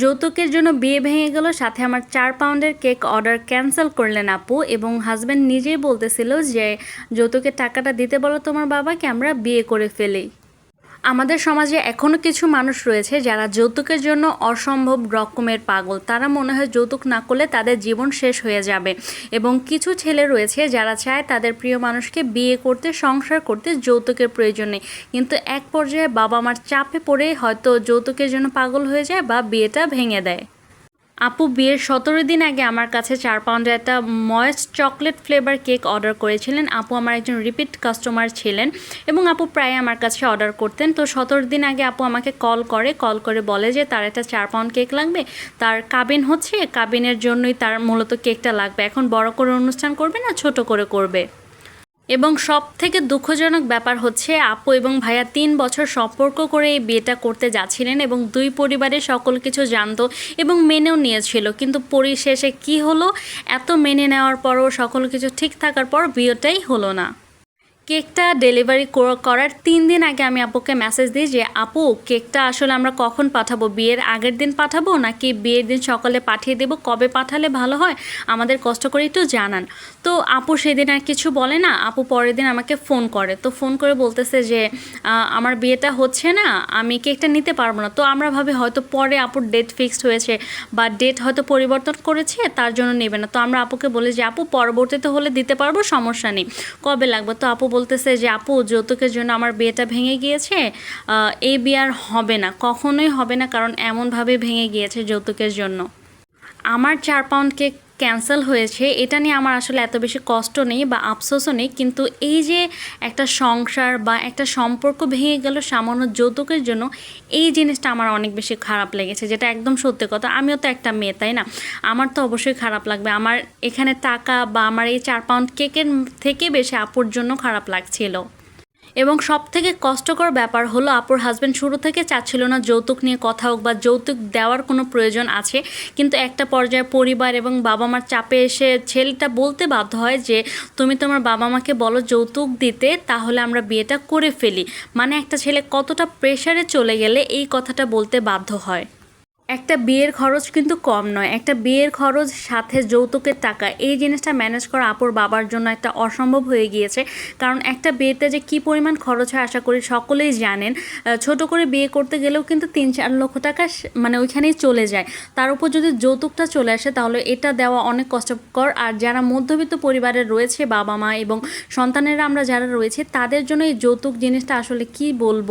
যৌতুকের জন্য বিয়ে ভেঙে গেল, সাথে আমার চার পাউন্ডের কেক অর্ডার ক্যান্সেল করলেন আপু এবং হাজব্যান্ড নিজেই বলতেছিল যে, যৌতুকের টাকাটা দিতে বলো তোমার বাবাকে, আমরা বিয়ে করে ফেলি। আমাদের সমাজে এখনও কিছু মানুষ রয়েছে যারা যৌতুকের জন্য অসম্ভব রকমের পাগল। তারা মনে হয় যৌতুক না করলে তাদের জীবন শেষ হয়ে যাবে। এবং কিছু ছেলে রয়েছে যারা চায় তাদের প্রিয় মানুষকে বিয়ে করতে, সংসার করতে যৌতুকের প্রয়োজন নেই। কিন্তু এক পর্যায়ে বাবা মার চাপে পড়ে হয়তো যৌতুকের জন্য পাগল হয়ে যায় বা বিয়েটা ভেঙে দেয়। আপু বিয়ের সতেরো দিন আগে আমার কাছে চার পাউন্ডের একটা moist chocolate flavour cake order করেছিলেন। আপু আমার একজন রিপিট কাস্টমার ছিলেন এবং আপু প্রায় আমার কাছে অর্ডার করতেন। তো সতেরো দিন আগে আপু আমাকে কল করে কল করে বলে যে তার একটা চার পাউন্ড কেক লাগবে। তার কাবিন হচ্ছে, কাবিনের জন্যই তার মূলত কেকটা লাগবে। এখন বড় করে অনুষ্ঠান করবে না, ছোট করে করবে? এবং সব থেকে দুঃখজনক ব্যাপার হচ্ছে আপু এবং ভাইয়া তিন বছর সম্পর্ক করে এই বিয়েটা করতে যাচ্ছিলেন এবং দুই পরিবারের সকল কিছু জানতো এবং মেনেও নিয়েছিল। কিন্তু পরিশেষে কি হলো? এত মেনে নেওয়ার পরও সকল কিছু ঠিক থাকার পর বিয়েটাই হলো না। কেকটা ডেলিভারি করার তিন দিন আগে আমি আপুকে মেসেজ দিই যে, আপু, কেকটা আসলে আমরা কখন পাঠাবো? বিয়ের আগের দিন পাঠাবো নাকি বিয়ের দিন সকালে পাঠিয়ে দেবো? কবে পাঠালে ভালো হয়? আমাদের কষ্ট করে একটু জানান। তো আপু সেদিন আর কিছু বলে না। আপু পরের দিন আমাকে ফোন করে। তো ফোন করে বলতেছে যে আমার বিয়েটা হচ্ছে না, আমি কেকটা নিতে পারব না। তো আমরা ভাবি হয়তো পরে আপুর ডেট ফিক্সড হয়েছে বা ডেট হয়তো পরিবর্তন করেছে, তার জন্য নেবে না। তো আমরা আপুকে বলি যে, আপু, পরবর্তীতে হলে দিতে পারব, সমস্যা নেই। কবে লাগবে? তো আপু বলতেছে যে, আপু, যৌতুকের জন্য আমার বিয়েটা ভেঙে গিয়েছে। এই বিয়ে আর হবে না, কখনোই হবে না, কারণ এমনভাবে ভেঙে গিয়েছে যৌতুকের জন্য। আমার চার পাউন্ড কেক ক্যান্সেল হয়েছে, এটা নিয়ে আমার আসলে এত বেশি কষ্ট নেই বা আফসোসও নেই। কিন্তু এই যে একটা সংসার বা একটা সম্পর্ক ভেঙে গেল সামান্য যৌতুকের জন্য, এই জিনিসটা আমার অনেক বেশি খারাপ লেগেছে, যেটা একদম সত্যি কথা। আমিও তো একটা মেয়ে, তাই না? আমার তো অবশ্যই খারাপ লাগবে। আমার এখানে টাকা বা আমার এই চার পাউন্ড কেকের থেকে বেশি আপুর জন্য খারাপ লাগছিল। এবং সব থেকে কষ্টকর ব্যাপার হলো, আপুর হাজব্যান্ড শুরু থেকে চাচ্ছিল না যৌতুক নিয়ে কথা হোক বা যৌতুক দেওয়ার কোনো প্রয়োজন আছে। কিন্তু একটা পর্যায়ে পরিবার এবং বাবা মার চাপে এসে ছেলেটা বলতে বাধ্য হয় যে, তুমি তোমার বাবা মাকে বলো যৌতুক দিতে, তাহলে আমরা বিয়েটা করে ফেলি। মানে একটা ছেলে কতটা প্রেশারে চলে গেলে এই কথাটা বলতে বাধ্য হয়। একটা বিয়ের খরচ কিন্তু কম নয়। একটা বিয়ের খরচ সাথে যৌতুকের টাকা। এই জিনিসটা ম্যানেজ করা আপুর বাবার জন্য একটা অসম্ভব হয়ে গিয়েছে। কারণ একটা বিয়েতে যে কি পরিমাণ খরচ হয় আশা করি সকলেই জানেন। ছোট করে বিয়ে করতে গেলেও কিন্তু তিন চার লক্ষ টাকা মানে ওইখানেই চলে যায়। তার উপর যদি যৌতুকটা চলে আসে, তাহলে এটা দেওয়া অনেক কষ্টকর। আর যারা মধ্যবিত্ত পরিবারের রয়েছে বাবা মা এবং সন্তানেরা আমরা যারা রয়েছে, তাদের জন্য এই যৌতুক জিনিসটা আসলে কি বলব?